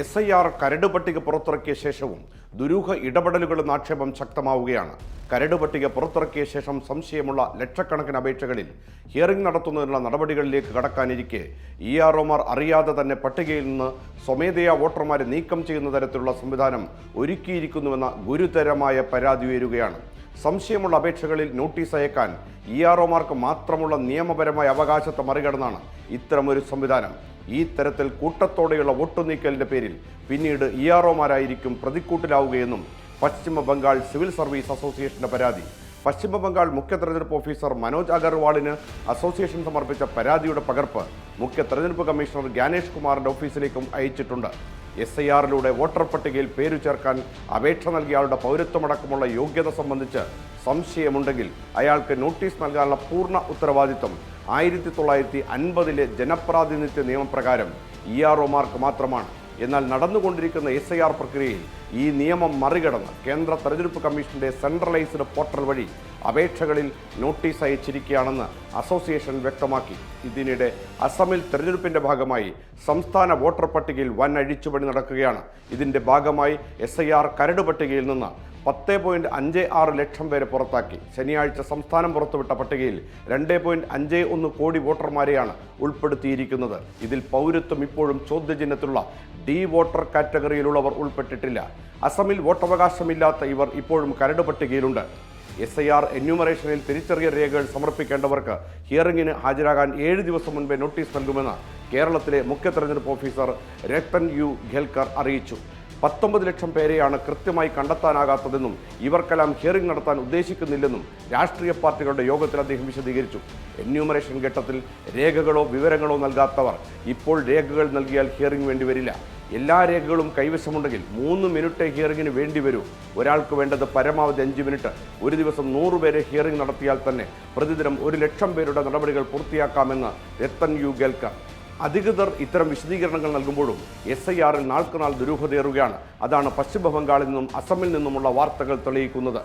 S I R കരട് പട്ടിക പുറത്തിറക്കിയ ശേഷവും ദുരൂഹ ഇടപെടലുകളും ആക്ഷേപം ശക്തമാവുകയാണ്. കരട് പട്ടിക പുറത്തിറക്കിയ ശേഷം സംശയമുള്ള ലക്ഷക്കണക്കിന് അപേക്ഷകളിൽ ഹിയറിംഗ് നടത്തുന്നതിനുള്ള നടപടികളിലേക്ക് കടക്കാനിരിക്കെ ഇ ഒമാർ അറിയാതെ തന്നെ പട്ടികയിൽ നിന്ന് സ്വമേധയാ വോട്ടർമാരെ നീക്കം ചെയ്യുന്ന തരത്തിലുള്ള സംവിധാനം ഒരുക്കിയിരിക്കുന്നുവെന്ന ഗുരുതരമായ പരാതി ഉയരുകയാണ്. സംശയമുള്ള അപേക്ഷകളിൽ നോട്ടീസ് അയക്കാൻ ഇ ആർ ഒമാർക്ക് മാത്രമുള്ള നിയമപരമായ അവകാശത്തെ മറികടന്നാണ് ഇത്തരമൊരു സംവിധാനം. ഈ തരത്തിൽ കൂട്ടത്തോടെയുള്ള വോട്ടുനീക്കലിന്റെ പേരിൽ പിന്നീട് ഇ ആർ ഒമാരായിരിക്കും പ്രതിക്കൂട്ടിലാവുകയെന്നും പശ്ചിമ ബംഗാൾ സിവിൽ സർവീസ് അസോസിയേഷന്റെ പരാതി. പശ്ചിമ ബംഗാൾ മുഖ്യ തെരഞ്ഞെടുപ്പ് ഓഫീസർ മനോജ് അഗർവാളിന് അസോസിയേഷൻ സമർപ്പിച്ച പരാതിയുടെ പകർപ്പ് മുഖ്യ തെരഞ്ഞെടുപ്പ് കമ്മീഷണർ ജ്ഞാനേഷ് കുമാറിന്റെ ഓഫീസിലേക്കും അയച്ചിട്ടുണ്ട്. എസ് ഐ ആറിലൂടെ വോട്ടർ പട്ടികയിൽ പേരു ചേർക്കാൻ അപേക്ഷ നൽകിയയാളുടെ പൗരത്വമടക്കമുള്ള യോഗ്യത സംബന്ധിച്ച് സംശയമുണ്ടെങ്കിൽ അയാൾക്ക് നോട്ടീസ് നൽകാനുള്ള പൂർണ ഉത്തരവാദിത്വം ആയിരത്തി തൊള്ളായിരത്തി അൻപതിലെ ജനപ്രാതിനിധ്യ നിയമപ്രകാരം ഇ ആർ ഒമാർക്ക് മാത്രമാണ്. എന്നാൽ നടന്നുകൊണ്ടിരിക്കുന്ന എസ് ഐ ആർ പ്രക്രിയയിൽ ഈ നിയമം മറികടന്ന് കേന്ദ്ര തെരഞ്ഞെടുപ്പ് കമ്മീഷന്റെ സെൻട്രലൈസ്ഡ് പോർട്ടൽ വഴി അപേക്ഷകളിൽ നോട്ടീസ് അയച്ചിരിക്കുകയാണെന്ന് അസോസിയേഷൻ വ്യക്തമാക്കി. ഇതിനിടെ അസമിൽ തെരഞ്ഞെടുപ്പിന്റെ ഭാഗമായി സംസ്ഥാന വോട്ടർ പട്ടികയിൽ വൻ അഴിച്ചുപണി നടക്കുകയാണ്. ഇതിന്റെ ഭാഗമായി എസ് ഐ ആർ കരട് പട്ടികയിൽ നിന്ന് പത്ത് പോയിന്റ് അഞ്ച് ആറ് ലക്ഷം പേരെ പുറത്താക്കി. ശനിയാഴ്ച സംസ്ഥാനം പുറത്തുവിട്ട പട്ടികയിൽ രണ്ട് പോയിന്റ് അഞ്ച് ഒന്ന് കോടി വോട്ടർമാരെയാണ് ഉൾപ്പെടുത്തിയിരിക്കുന്നത്. ഇതിൽ പൗരത്വം ഇപ്പോഴും ചോദ്യചിഹ്നത്തിലുള്ള ഡി വോട്ടർ കാറ്റഗറിയിലുള്ളവർ ഉൾപ്പെട്ടിട്ടില്ല. അസമിൽ വോട്ടവകാശമില്ലാത്ത ഇവർ ഇപ്പോഴും കരട് പട്ടികയിലുണ്ട്. എസ് ഐ ആർ എന്യൂമറേഷനിൽ തിരിച്ചറിയ രേഖകൾ സമർപ്പിക്കേണ്ടവർക്ക് ഹിയറിംഗിന് ഹാജരാകാൻ ഏഴ് ദിവസം മുൻപേ നോട്ടീസ് നൽകുമെന്ന് കേരളത്തിലെ മുഖ്യ തെരഞ്ഞെടുപ്പ് ഓഫീസർ രക്തൻ യു ഖേൽക്കർ അറിയിച്ചു. പത്തൊമ്പത് ലക്ഷം പേരെയാണ് കൃത്യമായി കണ്ടെത്താനാകാത്തതെന്നും ഇവർക്കെല്ലാം ഹിയറിംഗ് നടത്താൻ ഉദ്ദേശിക്കുന്നില്ലെന്നും രാഷ്ട്രീയ പാർട്ടികളുടെ യോഗത്തിൽ അദ്ദേഹം വിശദീകരിച്ചു. എന്യൂമറേഷൻ ഘട്ടത്തിൽ രേഖകളോ വിവരങ്ങളോ നൽകാത്തവർ ഇപ്പോൾ രേഖകൾ നൽകിയാൽ ഹിയറിംഗ് വേണ്ടിവരില്ല എല്ലാ രേഖകളും കൈവശമുണ്ടെങ്കിൽ മൂന്ന് മിനിറ്റ് ഹിയറിങ്ങിന് വേണ്ടി വരൂ. ഒരാൾക്ക് വേണ്ടത് പരമാവധി അഞ്ച് മിനിറ്റ്. ഒരു ദിവസം നൂറ് പേരെ ഹിയറിംഗ് നടത്തിയാൽ തന്നെ പ്രതിദിനം ഒരു ലക്ഷം പേരുടെ നടപടികൾ പൂർത്തിയാക്കാമെന്ന് രത്തൻ യു ഗേൽക്കർ. അധികൃതർ ഇത്തരം വിശദീകരണങ്ങൾ നൽകുമ്പോഴും എസ് ഐ ആറിൽ നാൾക്കുനാൾ ദുരൂഹതയേറുകയാണ്. അതാണ് പശ്ചിമ ബംഗാളിൽ നിന്നും അസമിൽ നിന്നുമുള്ള വാർത്തകൾ തെളിയിക്കുന്നത്.